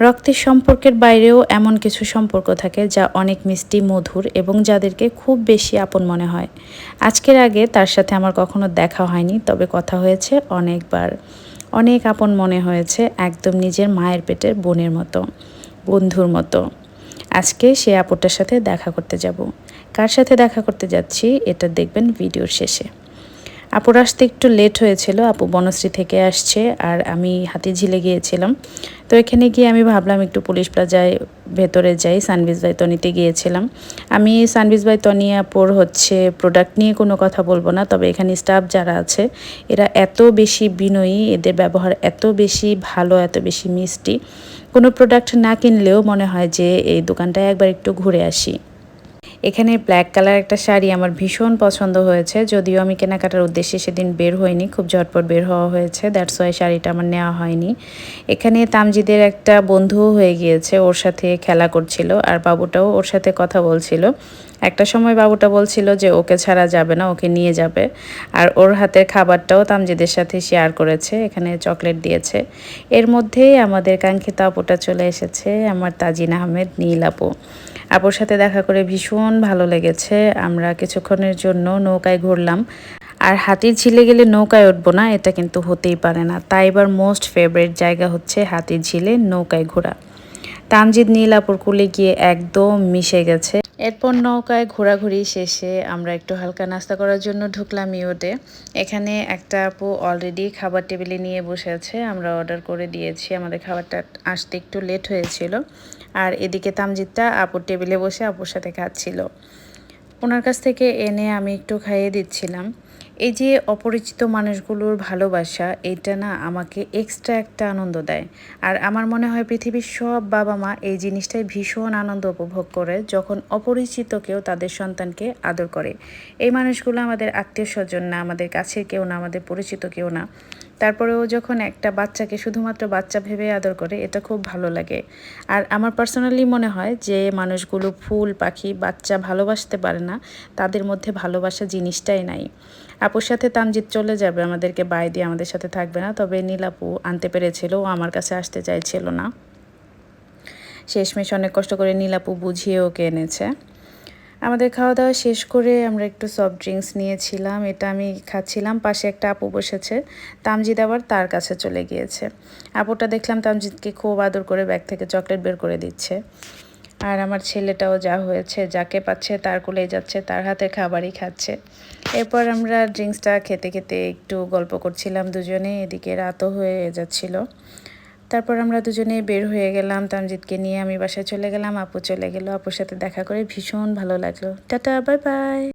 রক্তের সম্পর্কের বাইরেও এমন কিছু সম্পর্ক থাকে যা অনেক মিষ্টি, মধুর এবং যাদেরকে খুব বেশি আপন মনে হয়। আজকের আগে তার সাথে আমার কখনো দেখা হয়নি, তবে কথা হয়েছে অনেকবার। অনেক আপন মনে হয়েছে একদম নিজের মায়ের পেটের বোনের মতো, বন্ধুর মতো। আজকে সে আপুটার সাথে দেখা করতে যাব। কার সাথে দেখা করতে যাচ্ছি, এটা দেখবেন ভিডিওর শেষে। আপুর আসতে একটু লেট হয়েছিল, আপু বনশ্রী থেকে আসছে আর আমি হাতিঝিলে গিয়েছিলাম। তো এখানে গিয়ে আমি ভাবলাম একটু পুলিশ প্লাজায় ভেতরে যাই, সানবিজ বাই তনিতে গিয়েছিলাম। আমি সানবিজ বাই তনি আপুর হচ্ছে প্রোডাক্ট নিয়ে কোনো কথা বলব না, তবে এখানে স্টাফ যারা আছে, এরা এত বেশি বিনয়ী, এদের ব্যবহার এত বেশি ভালো, এত বেশি মিষ্টি। কোনো প্রোডাক্ট না কিনলেও মনে হয় যে এই দোকানটায় একবার একটু ঘুরে আসি। এখানে ব্ল্যাক কালার একটা শাড়ি আমার ভীষণ পছন্দ হয়েছে, যদিও আমি কেনাকাটার উদ্দেশ্যে সেদিন বের হইনি, খুব ঝটপট বের হওয়া হয়েছে দ্যাটস ওয়াই শাড়িটা আমার নেওয়া হয়নি। এখানে তামজিদের একটা বন্ধুও হয়ে গিয়েছে, ওর সাথে খেলা করছিল, আর বাবুটাও ওর সাথে কথা বলছিল। একটা সময় বাবুটা বলছিল যে ওকে ছাড়া যাবে না, ওকে নিয়ে যাবে, আর ওর হাতের খাবারটাও তামজিদের সাথে শেয়ার করেছে, এখানে চকলেট দিয়েছে। এর মধ্যেই আমাদের কাঙ্ক্ষিত আপুটা চলে এসেছে, আমার তাজিন আহমেদ, নীল আপু। আপুর সাথে দেখা করে ভীষণ ভালো লেগেছে। আমরা কিছুক্ষণের জন্য নৌকায় ঘুরলাম। আর হাতির ঝিলে গেলে নৌকায় উঠবো না, এটা কিন্তু হতেই পারে না। তাই এবার মোস্ট ফেভারিট জায়গা হচ্ছে হাতির ঝিলে নৌকায় ঘোরা। তামজিদ নীলাপুর কুলে গিয়ে একদম মিশে গেছে। এরপর নৌকায় ঘোরাঘুরি শেষে আমরা একটু হালকা নাস্তা করার জন্য ঢুকলাম ইউতে এখানে একটা আপু অলরেডি খাবার টেবিলে নিয়ে বসে আছে, আমরা অর্ডার করে দিয়েছি। আমাদের খাবারটা আসতে একটু লেট হয়েছিল। আর এদিকে তামজিদটা আপুর টেবিলে বসে আপুর সাথে খাচ্ছিল। ওনার কাছ থেকে এনে আমি একটু খাইয়ে দিচ্ছিলাম। এই যে অপরিচিত মানুষগুলোর ভালোবাসা, এটা না আমাকে এক্সট্রা একটা আনন্দ দেয়। আর আমার মনে হয় পৃথিবীর সব বাবা মা এই জিনিসটাই ভীষণ আনন্দ উপভোগ করে যখন অপরিচিত কেউ তাদের সন্তানকে আদর করে। এই মানুষগুলো আমাদের আত্মীয় স্বজন না, আমাদের কাছে কেউ না, আমাদের পরিচিত কেউ না। তারপরেও যখন একটা বাচ্চাকে শুধুমাত্র বাচ্চা ভেবে আদর করে, এটা খুব ভালো লাগে। আর আমার পার্সোনালি মনে হয় যে, মানুষগুলো ফুল, পাখি, বাচ্চা ভালোবাসতে পারে না, তাদের মধ্যে ভালোবাসা জিনিসটাই নাই। আপুর সাথে তামজিৎ চলে যাবে, আমাদেরকে বাই দিয়ে আমাদের সাথে থাকবে না, তবে নীলাপু আনতে পেরেছিল, ও আমার কাছে আসতে চাইছিল না। শেষমেশ অনেক কষ্ট করে নীলাপু বুঝিয়ে ওকে এনেছে। আমাদের খাওয়া দাওয়া শেষ করে আমরা একটু সফট ড্রিঙ্কস নিয়েছিলাম, এটা আমি খাচ্ছিলাম। পাশে একটা আপু বসেছে, তামজিদ আবার তার কাছে চলে গিয়েছে। আপুটা দেখলাম তামজিদকে খুব আদর করে ব্যাগ থেকে চকলেট বের করে দিচ্ছে। আর আমার ছেলেটাও যা হয়েছে, যাকে পাচ্ছে তার কোলেই যাচ্ছে, তার হাতে খাবারই খাচ্ছে। এরপর আমরা ড্রিঙ্কসটা খেতে খেতে একটু গল্প করছিলাম দুজনে, এদিকে রাতও হয়ে যাচ্ছিল। তারপর আমরা দুজনে বের হয়ে গেলাম তামজিৎকে নিয়ে। আমি বাসায় চলে গেলাম, আপু চলে গেলো। আপুর সাথে দেখা করে ভীষণ ভালো লাগল। Tata, bye bye.